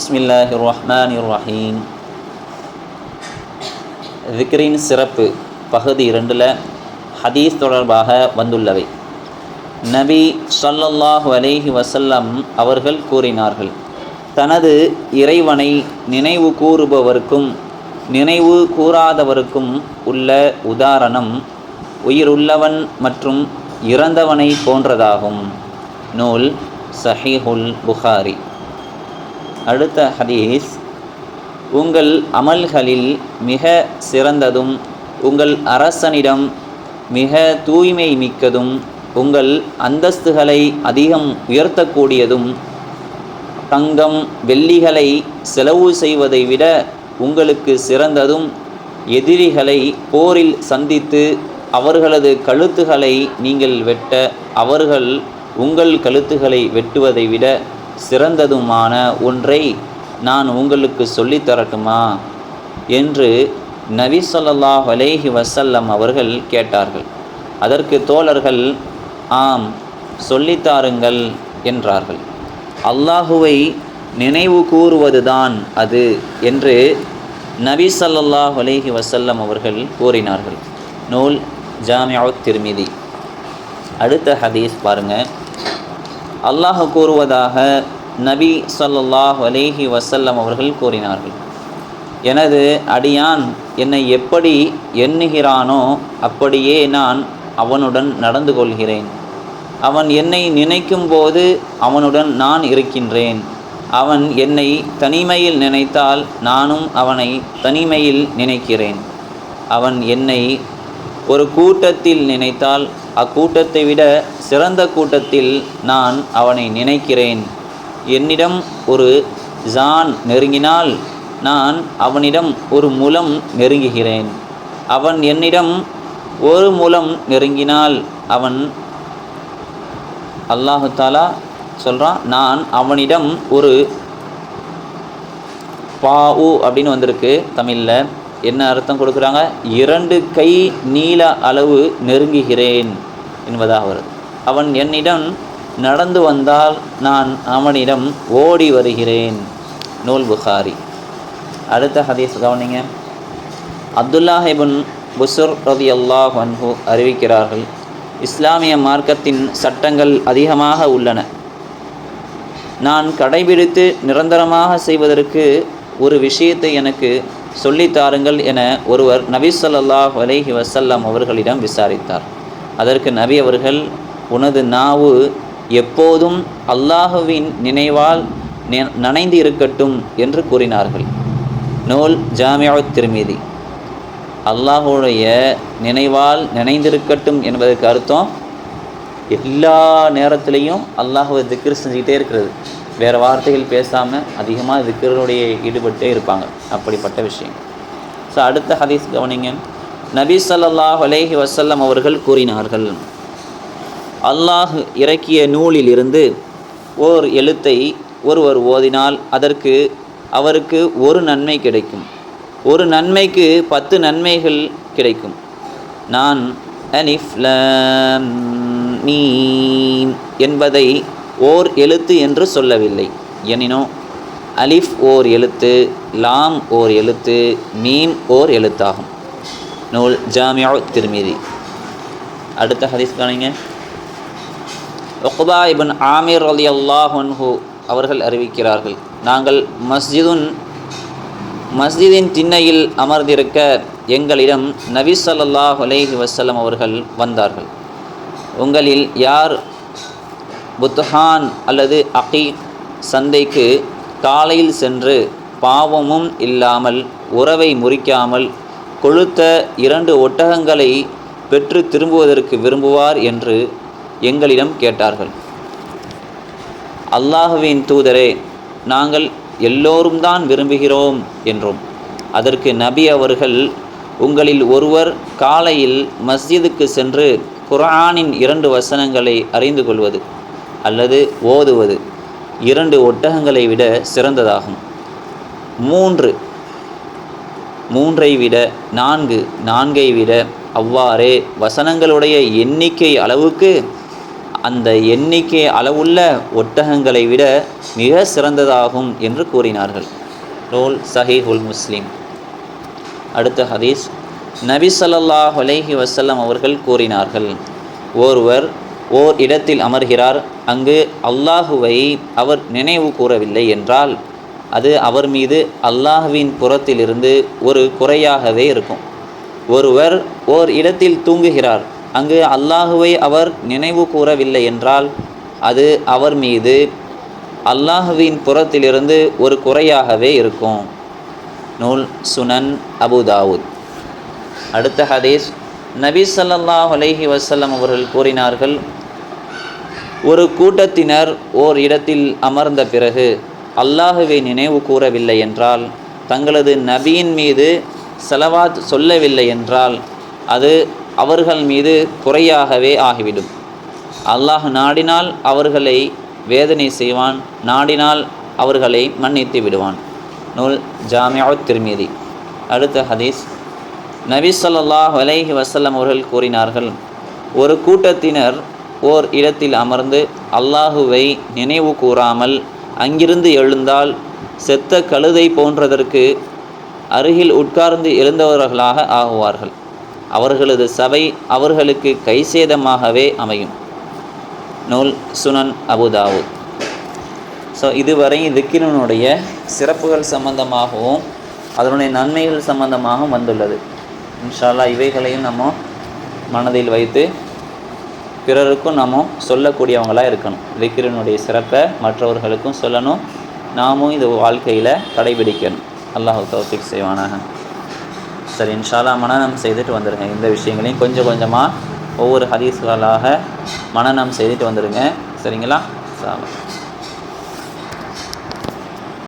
பிஸ்மில்லாஹி ரஹ்மான் ரஹீம் விக்ரின் சிறப்பு. பகுதி இரண்டில் ஹதீஸ் தொடர்பாக வந்துள்ளவை. நபி சல்லல்லாஹ் அலேஹி வசல்லம் அவர்கள் கூறினார்கள் தனது இறைவனை நினைவு கூறுபவருக்கும் நினைவு கூறாதவருக்கும் உள்ள உதாரணம் உயிருள்ளவன் மற்றும் இறந்தவனை போன்றதாகும். நூல் சஹீஹுல் புகாரி. அடுத்த ஹதீஸ் உங்கள் அமல்களில் மிக சிறந்ததும் உங்கள் அரசனிடம் மிக தூய்மை மிக்கதும் உங்கள் அந்தஸ்துகளை அதிகம் உயர்த்தக்கூடியதும் தங்கம் வெள்ளிகளை செலவு செய்வதை விட உங்களுக்கு சிறந்ததும் எதிரிகளை போரில் சந்தித்து அவர்களது கழுத்துகளை நீங்கள் வெட்ட அவர்கள் உங்கள் கழுத்துகளை வெட்டுவதை விட சிறந்ததுமான ஒன்றை நான் உங்களுக்கு சொல்லித் தரட்டுமா? என்று நபி சொல்லாஹ் அலேஹி வசல்லம் அவர்கள் கேட்டார்கள். அதற்கு தோழர்கள் ஆம் சொல்லித்தாருங்கள் என்றார்கள். அல்லாஹுவை நினைவு கூறுவதுதான் அது என்று நபி சல்லாஹ் அலேஹி வசல்லம் அவர்கள் கூறினார்கள். நூல் ஜாமியா திருமிதி அடுத்த ஹதீஸ் பாருங்கள் அல்லாஹ் கூறுவதாக நபி ஸல்லல்லாஹு அலேஹி வசல்லம் அவர்கள் கூறினார்கள். எனது அடியான் என்னை எப்படி எண்ணுகிறானோ அப்படியே நான் அவனுடன் நடந்து கொள்கிறேன். அவன் என்னை நினைக்கும் போது அவனுடன் நான் இருக்கின்றேன். அவன் என்னை தனிமையில் நினைத்தால் நானும் அவனை தனிமையில் நினைக்கிறேன். அவன் என்னை ஒரு கூட்டத்தில் நினைத்தால் அக்கூட்டத்தை விட சிறந்த கூட்டத்தில் நான் அவனை நினைக்கிறேன். என்னிடம் ஒரு ஜான் நெருங்கினால் நான் அவனிடம் ஒரு முலம் நெருங்குகிறேன். அவன் என்னிடம் ஒரு முலம் நெருங்கினால் அவன் அல்லாஹு தாலா சொல்கிறான் நான் அவனிடம் ஒரு பாவு அப்படின்னு வந்திருக்கு தமிழில். என்ன அர்த்தம் கொடுக்குறாங்க? இரண்டு கை நீள அளவு நெருங்குகிறேன் என்பதாக வருது. அவன் என்னிடம் நடந்து வந்தால் நான் அவனிடம் ஓடி வருகிறேன். நூல் புகாரி. அடுத்த ஹதீஸ் கவனிங்க. அப்துல்லாஹிபுன் புசுர் ரதி அல்லாஹ் அன்ஹு அறிவிக்கிறார்கள் இஸ்லாமிய மார்க்கத்தின் சட்டங்கள் அதிகமாக உள்ளன. நான் கடைபிடித்து நிரந்தரமாக செய்வதற்கு ஒரு விஷயத்தை எனக்கு சொல்லித்தாருங்கள் என ஒருவர் நபி சொல்லாஹ் அலைஹி வசல்லாம் அவர்களிடம் விசாரித்தார். அதற்கு நபி அவர்கள் உனது நாவு எப்போதும் அல்லாஹுவின் நினைவால் நனைந்து இருக்கட்டும் என்று கூறினார்கள். நூல் ஜாமியா திருமீதி. அல்லாஹுடைய நினைவால் நினைந்திருக்கட்டும் என்பதற்கு அர்த்தம் எல்லா நேரத்திலையும் அல்லாஹுவை திக்ரு செஞ்சுக்கிட்டே இருக்கிறது. வேறு வார்த்தைகள் பேசாமல் அதிகமாக திக்கருடைய ஈடுபட்டே இருப்பாங்க. அப்படிப்பட்ட விஷயம். ஸோ அடுத்த ஹதீஸ் கவனிங்க. நபி சல்லாஹ் அலேஹி வசல்லம் அவர்கள் கூறினார்கள் அல்லாஹ் இறக்கிய நூலிலிருந்து ஓர் எழுத்தை ஒருவர் ஓதினால் அதற்கு அவருக்கு ஒரு நன்மை கிடைக்கும். ஒரு நன்மைக்கு பத்து நன்மைகள் கிடைக்கும். நான் அனிஃப்ல லாம் என்பதை ஓர் எழுத்து என்று சொல்லவில்லை. எனினும் அலிஃப் ஓர் எழுத்து லாம் ஓர் எழுத்து மீம் ஓர் எழுத்தாகும். நூல் ஜாமியா திருமீதி அடுத்த ஹதீஸ் காணிங்க. உக்பா இபின் ஆமீர் அலி அல்லாஹன்ஹு அவர்கள் அறிவிக்கிறார்கள். நாங்கள் மஸ்ஜிதுன் மஸ்ஜிதின் திண்ணையில் அமர்ந்திருக்க எங்களிடம் நபி சொல்லாஹ் அலேஹி வசலம் அவர்கள் வந்தார்கள். உங்களில் யார் புத்ஹான் அல்லது அகீக் சந்தைக்கு காலையில் சென்று பாவமும் இல்லாமல் உறவை முறிக்காமல் கொழுத்த இரண்டு ஒட்டகங்களை பெற்று திரும்புவதற்கு விரும்புவார் என்று எங்களிடம் கேட்டார்கள். அல்லாஹுவின் தூதரே நாங்கள் எல்லோரும் தான் விரும்புகிறோம் என்றோம். அதற்கு நபி அவர்கள் உங்களில் ஒருவர் காலையில் மஸ்ஜிதுக்கு சென்று குரானின் இரண்டு வசனங்களை அறிந்து கொள்வது. அல்லது ஓதுவது இரண்டு ஒட்டகங்களை விட சிறந்ததாகும். மூன்று மூன்றை விட நான்கு நான்கை விட அவ்வாறே வசனங்களுடைய எண்ணிக்கை அளவுக்கு அந்த எண்ணிக்கை அளவுள்ள ஒட்டகங்களை விட மிக சிறந்ததாகும் என்று கூறினார்கள். ரோல் சஹீஹுல் முஸ்லீம். அடுத்த ஹதீஸ். நபி ஸல்லல்லாஹு அலைஹி வசல்லம் அவர்கள் கூறினார்கள் ஒருவர் ஓர் இடத்தில் அமர்கிறார். அங்கு அல்லாஹுவை அவர் நினைவு கூறவில்லை என்றால் அது அவர் மீது அல்லாஹுவின் புறத்திலிருந்து ஒரு குறையாகவே இருக்கும். ஒருவர் ஓர் இடத்தில் தூங்குகிறார். அங்கு அல்லாஹுவை அவர் நினைவு கூறவில்லை என்றால் அது அவர் மீது அல்லாஹுவின் புறத்திலிருந்து ஒரு குறையாகவே இருக்கும். நூல் சுனன் அபுதாவுத் அடுத்த ஹதீஸ். நபி சல்லாஹ் அலஹி வசல்லம் அவர்கள் கூறினார்கள் ஒரு கூட்டத்தினர் ஓர் இடத்தில் அமர்ந்த பிறகு அல்லாஹுவை நினைவு கூறவில்லை என்றால் தங்களது நபியின் மீது செலவாத் சொல்லவில்லை என்றால் அது அவர்கள் மீது குறையாகவே ஆகிவிடும். அல்லாஹ் நாடினால் அவர்களை வேதனை செய்வான் நாடினால் அவர்களை மன்னித்து விடுவான். நூல் ஜாமியாத் திருமீதி. அடுத்த ஹதீஸ். நபி சொல்லாஹ் அலைஹி வசல்லம் அவர்கள் கூறினார்கள் ஒரு கூட்டத்தினர் ஓர் இடத்தில் அமர்ந்து அல்லாஹுவை நினைவு கூறாமல் அங்கிருந்து எழுந்தால் செத்த கழுதை போன்றதற்கு அருகில் உட்கார்ந்து எழுந்தவர்களாக ஆகுவார்கள். அவர்களது சபை அவர்களுக்கு கைசேதமாகவே அமையும். நூல் சுனன் அபுதாவு ஸோ இதுவரை திக்கிரனுடைய சிறப்புகள் சம்பந்தமாகவும் அதனுடைய நன்மைகள் சம்பந்தமாகவும் வந்துள்ளது. இன்ஷால்லா இவைகளையும் நம்ம மனதில் வைத்து பிறருக்கும் நம்ம சொல்லக்கூடியவங்களாக இருக்கணும். விக்கிரனுடைய சிறப்பை மற்றவர்களுக்கும் சொல்லணும். நாமும் இது வாழ்க்கையில் கடைபிடிக்கணும். அல்லாஹ் தௌஃபிக் செய்வானாக. சரி இன்ஷாலா மனநம் செய்துட்டு வந்துடுங்க இந்த விஷயங்களையும் கொஞ்சம் கொஞ்சமாக ஒவ்வொரு ஹதீஸ்களாக மனநம் செய்துட்டு வந்துடுங்க சரிங்களா? சாலம்